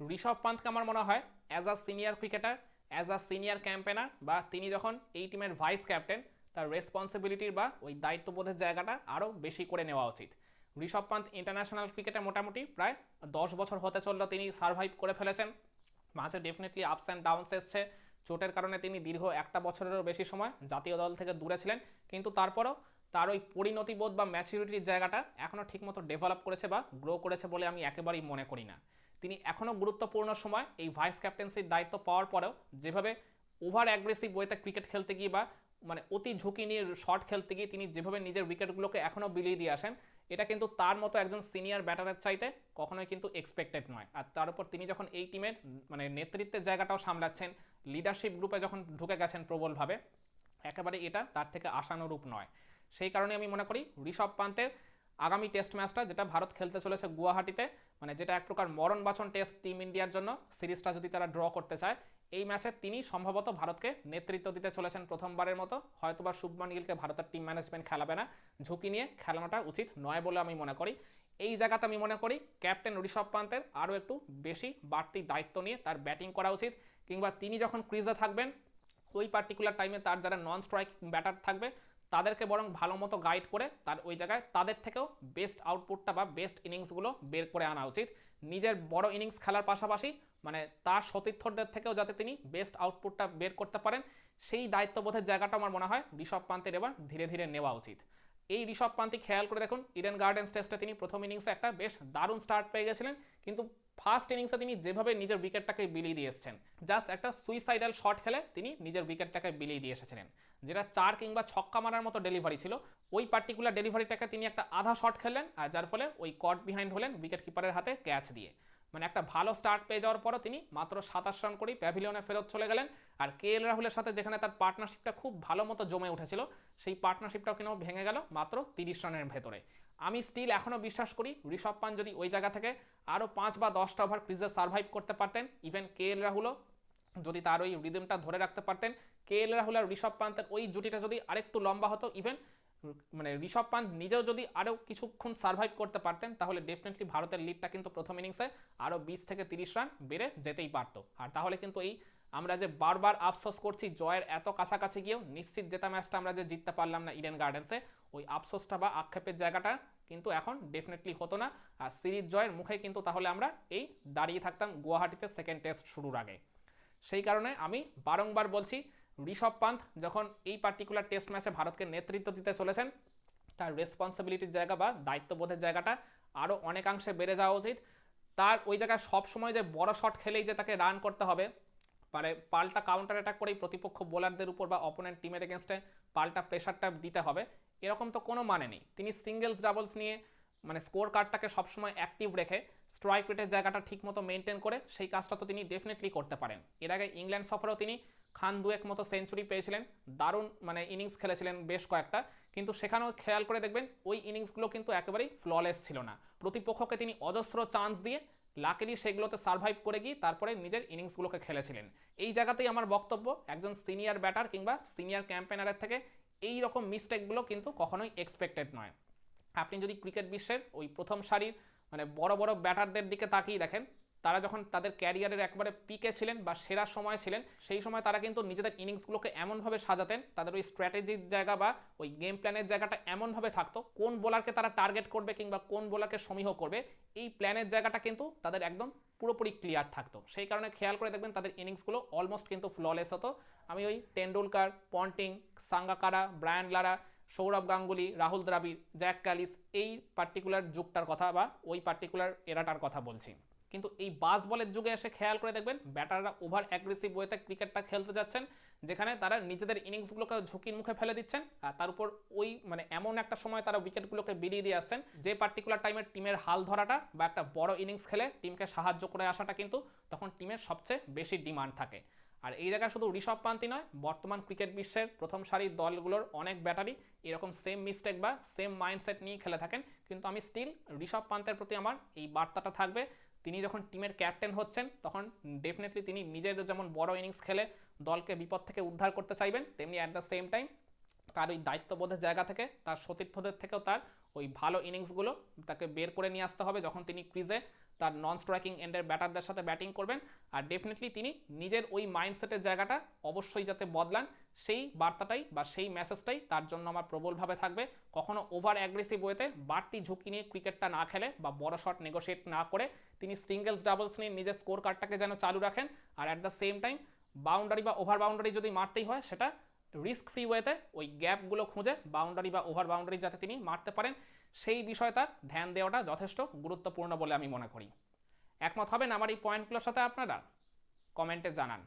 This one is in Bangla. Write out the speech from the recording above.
ঋষভ পান্তকে আমার মনে হয় as a senior cricketer as a senior campaigner বা তিনি যখন এই টিমের ভাইস ক্যাপ্টেন তার রেসপন্সিবিলিটির বা ওই দায়িত্ববোধের জায়গাটা আরও বেশি করে নেওয়া উচিত। ঋষভ পান্ত ইন্টারন্যাশনাল ক্রিকেটে মোটামুটি প্রায় দশ বছর হতে চলল তিনি সার্ভাইভ করে ফেলেছেন। মাঝে ডেফিনেটলি আপস অ্যান্ড ডাউনস এসছে। চোটের কারণে তিনি দীর্ঘ একটা বছরেরও বেশি সময় জাতীয় দল থেকে দূরে ছিলেন। কিন্তু তারপরও তার ওই পরিণতিবোধ বা ম্যাচিউরিটির জায়গাটা এখনও ঠিকমতো ডেভেলপ করেছে বা গ্রো করেছে বলে আমি একেবারেই মনে করি না। তিনি এখনও গুরুত্বপূর্ণ সময় এই ভাইস ক্যাপ্টেন্সির দায়িত্ব পাওয়ার পরেও যেভাবে ওভার অ্যাগ্রেসিভ ওয়েতে ক্রিকেট খেলতে গিয়ে বা মানে অতি ঝুঁকি নিয়ে শট খেলতে গিয়ে তিনি যেভাবে নিজের উইকেটগুলোকে এখনও বিলিয়ে দিয়ে আসেন, এটা কিন্তু তার মতো একজন সিনিয়র ব্যাটারের চাইতে কখনোই কিন্তু এক্সপেক্টেড নয়। আর তার উপর তিনি যখন এই টিমের মানে নেতৃত্বের জায়গাটাও সামলাচ্ছেন লিডারশিপ গ্রুপে যখন ঢুকে গেছেন প্রবলভাবে, একেবারে এটা তার থেকে আশানুরূপ নয়। সেই কারণে আমি মনে করি ঋষভ পান্তের আগামী টেস্ট ম্যাচটা যেটা ভারত খেলতে চলেছে গুয়াহাটিতে মানে যেটা এক প্রকার মরণ বাছন টেস্ট টিম ইন্ডিয়ার জন্য, সিরিজটা যদি তারা ড্র করতে চায়, এই ম্যাচে তিনি সম্ভবত ভারতকে নেতৃত্ব দিতে চলেছেন প্রথমবারের মতো। হয়তোবা শুভমান গিলকে ভারতের টিম ম্যানেজমেন্ট খেলাবে না। ঝুঁকি নিয়ে খেলানোটা উচিত নয় বলে আমি মনে করি। এই জায়গাতে আমি মনে করি ক্যাপ্টেন ঋষভ পান্তের আরও একটু বেশি বাড়তি দায়িত্ব নিয়ে তার ব্যাটিং করা উচিত। কিংবা তিনি যখন ক্রিজে থাকবেন, ওই পার্টিকুলার টাইমে তার যারা নন স্ট্রাইক ব্যাটার থাকবে তাদেরকে বরং ভালো মতো গাইড করে তার ওই জায়গায় তাদের থেকেও বেস্ট আউটপুটটা বা বেস্ট ইনিংসগুলো বের করে আনা উচিত। নিজের বড় ইনিংস খেলার পাশাপাশি মানে তার সতীর্থদের থেকেও যাতে তিনি বেস্ট আউটপুটটা বের করতে পারেন, সেই দায়িত্ববোধের জায়গাটা আমার মনে হয় ঋষভ পান্তের এবার ধীরে ধীরে নেওয়া উচিত। এই ঋষভ পান্তি খেয়াল করে দেখুন ইডেন গার্ডেন্স টেস্টে তিনি প্রথম ইনিংসে একটা বেশ দারুণ স্টার্ট পেয়ে গেছিলেন, কিন্তু ফার্স্ট ইনিংসে তিনি যেভাবে নিজের উইকেটটাকে বিলিয়ে দিয়ে এসেছেন জাস্ট একটা সুইসাইডাল শট খেলে তিনি নিজের উইকেটটাকে বিলিয়ে দিয়ে এসেছিলেন, যেটা চার কিংবা ছক্কা মারার মতো ডেলিভারি ছিল, ওই পার্টিকুলার ডেলিভারিটাকে তিনি একটা আধা শট খেললেন, আর যার ফলে ওই কট বিহাইন্ড হলেন উইকেট কিপারের হাতে ক্যাচ দিয়ে। মানে একটা ভালো স্টার্ট পেয়ে যাওয়ার পরও তিনি মাত্র সাতাশ রান করেই প্যাভিলিয়নে ফেরত চলে গেলেন। আর কে এল রাহুলের সাথে যেখানে তার পার্টনারশিপটা খুব ভালো মতো জমে উঠেছিল, সেই পার্টনারশিপটাও কিন্তু ভেঙে গেল মাত্র তিরিশ রানের ভেতরে। আমি স্টিল এখনও বিশ্বাস করি ঋষভ পান যদি ওই জায়গা থেকে আরও পাঁচ বা দশটা ওভার ক্রিজে সার্ভাইভ করতে পারতেন ইভেন কে এল রাহুলও যদি তার ওই রিদমটা ধরে রাখতে পারতেন কে এল রাহুল আর ঋষভ পান্তের ওই জুটিটা যদি আরেকটু লম্বা হতো ইভেন মানে ঋষভ পান্ত নিজেও যদি আরও কিছুক্ষণ সার্ভাইভ করতে পারতেন, তাহলে ডেফিনেটলি ভারতের লিডটা কিন্তু প্রথম ইনিংসে আরও বিশ থেকে তিরিশ রান বেড়ে যেতেই পারতো। আর তাহলে কিন্তু এই আমরা যে বারবার আফসোস করছি জয়ের এত কাছাকাছি গিয়েও, নিশ্চিত জেতা ম্যাচটা আমরা যে জিততে পারলাম না ইডেন গার্ডেন্সে ওই আফসোসটা বা আক্ষেপের জায়গাটা কিন্তু এখন ডেফিনেটলি হতো না। আর সিরিজ জয়ের মুখে কিন্তু তাহলে আমরা এই দাঁড়িয়ে থাকতাম গুয়াহাটিতে সেকেন্ড টেস্ট শুরুর আগে। সেই কারণে আমি বারংবার বলছি ঋষভ পান্থ যখন এই পার্টিকুলার টেস্ট ম্যাচে ভারতকে নেতৃত্ব দিতে চলেছেন, তার রেসপন্সিবিলিটির জায়গা বা দায়িত্ববোধের জায়গাটা আরও অনেকাংশে বেড়ে যাওয়া উচিত। তার ওই জায়গায় সবসময় যে বড় শট খেলেই যে তাকে রান করতে হবে মানে পাল্টা কাউন্টার অ্যাটাক করেই প্রতিপক্ষ বোলারদের উপর বা অপোনেন্ট টিমের এগেনস্টে পাল্টা প্রেশারটা দিতে হবে। এরকম তো কোনো মানে নেই। তিনি সিঙ্গেলস ডাবলস নিয়ে মানে স্কোর কার্ডটাকে সবসময় অ্যাক্টিভ রেখে স্ট্রাইক রেটের জায়গাটা ঠিকমতো মেনটেন করে সেই কাজটা তো তিনি ডেফিনেটলি করতে পারেন। এর আগে ইংল্যান্ড সফরেও তিনি খান দুয়েক মতো সেঞ্চুরি পেয়েছিলেন, দারুণ মানে ইনিংস খেলেছিলেন বেশ কয়েকটা। কিন্তু সেখানেও খেয়াল করে দেখবেন, ওই ইনিংসগুলো কিন্তু একেবারেই ফ্ললেস ছিল না। প্রতিপক্ষকে তিনি অজস্র চান্স দিয়ে লাকিলি সেগুলোতে সার্ভাইভ করে গিয়ে তারপরে নিজের ইনিংসগুলোকে খেলেছিলেন। এই জায়গাতেই আমার বক্তব্য, একজন সিনিয়র ব্যাটার কিংবা সিনিয়র ক্যাম্পেনারের থেকে এই রকম মিস্টেকগুলো কিন্তু কখনোই এক্সপেক্টেড নয়। আপনি যদি ক্রিকেট বিশ্বের ওই প্রথম সারির মানে বড় বড় ব্যাটারদের দিকে তাকিয়ে দেখেন তারা যখন তাদের ক্যারিয়ারের একবারে পিকে ছিলেন বা সেরা সময় ছিলেন, সেই সময় তারা কিন্তু নিজেদের ইনিংসগুলোকে এমনভাবে সাজাতেন, তাদের ওই স্ট্র্যাটেজির জায়গা বা ওই গেম প্ল্যানের জায়গাটা এমনভাবে থাকতো, কোন বোলারকে তারা টার্গেট করবে কিংবা কোন বোলারকে সমীহ করবে, এই প্ল্যানের জায়গাটা কিন্তু তাদের একদম পুরোপুরি ক্লিয়ার থাকতো। সেই কারণে খেয়াল করে দেখবেন তাদের ইনিংসগুলো অলমোস্ট কিন্তু ফ্ললেস হতো। আমি ওই Tendulkar Ponting, Sangakkara, Brian Lara, Sourav Ganguly, Rahul Dravid, Jacques Kallis, এই পার্টিকুলার যুগটার কথা বা ওই পার্টিকুলার এরাটার কথা বলছি। কিন্তু এই বাস বলের যুগে এসে খেয়াল করে দেখবেন ব্যাটাররা ওভার অ্যাগ্রেসিভ ওয়েতে ক্রিকেটটা খেলতে যাচ্ছেন, যেখানে তারা নিজেদের ইনিংসগুলোকে ঝুঁকির মুখে ফেলে দিচ্ছেন, আর তার উপর ওই মানে এমন একটা সময় তারা উইকেটগুলোকে বেরিয়ে দিয়ে আসছেন, যে পার্টিকুলার টাইমে টিমের হাল ধরাটা বা একটা বড় ইনিংস খেলে টিমকে সাহায্য করে আসাটা কিন্তু তখন টিমের সবচেয়ে বেশি ডিমান্ড থাকে। আর এই জায়গায় শুধু ঋষভ পান্তি নয়, বর্তমান ক্রিকেট বিশ্বের প্রথম সারির দলগুলোর অনেক ব্যাটারি এরকম সেম মিস্টেক বা সেম মাইন্ডসেট নিয়ে খেলে থাকেন। কিন্তু আমি স্টিল ঋষভ পান্তের প্রতি আমার এই বার্তাটা থাকবে। তিনি যখন টিমের ক্যাপ্টেন হচ্ছেন, তখন ডেফিনেটলি তিনি নিজের যেমন বড় ইনিংস খেলে দলকে বিপদ থেকে উদ্ধার করতে চাইবেন, তেমনি অ্যাট দ্য সেম টাইম তার ওই দায়িত্ববোধের জায়গা থেকে, তার সতীর্থদের থেকেও তার ওই ভালো ইনিংসগুলো তাকে বের করে নিয়ে আসতে হবে। যখন তিনি ক্রিজে তার নন স্ট্রাইকিং এন্ডের ব্যাটারদের সাথে ব্যাটিং করবেন। আর ডেফিনেটলি তিনি নিজের ওই মাইন্ডসেটের জায়গাটা অবশ্যই যাতে বদলান। সেই বার্তাটাই বা সেই মেসেজটাই তার জন্য আমার প্রবলভাবে থাকবে। কখনো ওভার অ্যাগ্রেসিভ ওয়েতে বাড়তি ঝুঁকি নিয়ে ক্রিকেটটা না খেলে বা বড় শট নেগোশিয়েট না করে তিনি সিঙ্গেলস ডাবলস নিয়ে নিজের স্কোর কার্ডটাকে যেন চালু রাখেন। আর at the same time boundary বা ওভার বাউন্ডারি যদি মারতেই হয়, সেটা রিস্ক ফ্রি ওয়েতে ওই গ্যাপগুলো খুঁজে বাউন্ডারি বা ওভার বাউন্ডারি যাতে তিনি মারতে পারেন, সেই বিষয়ে তার ধ্যান দেওয়াটা যথেষ্ট গুরুত্বপূর্ণ বলে আমি মনে করি। একমত হবেন আমার এই পয়েন্টগুলোর সাথে আপনারা? কমেন্টে জানান।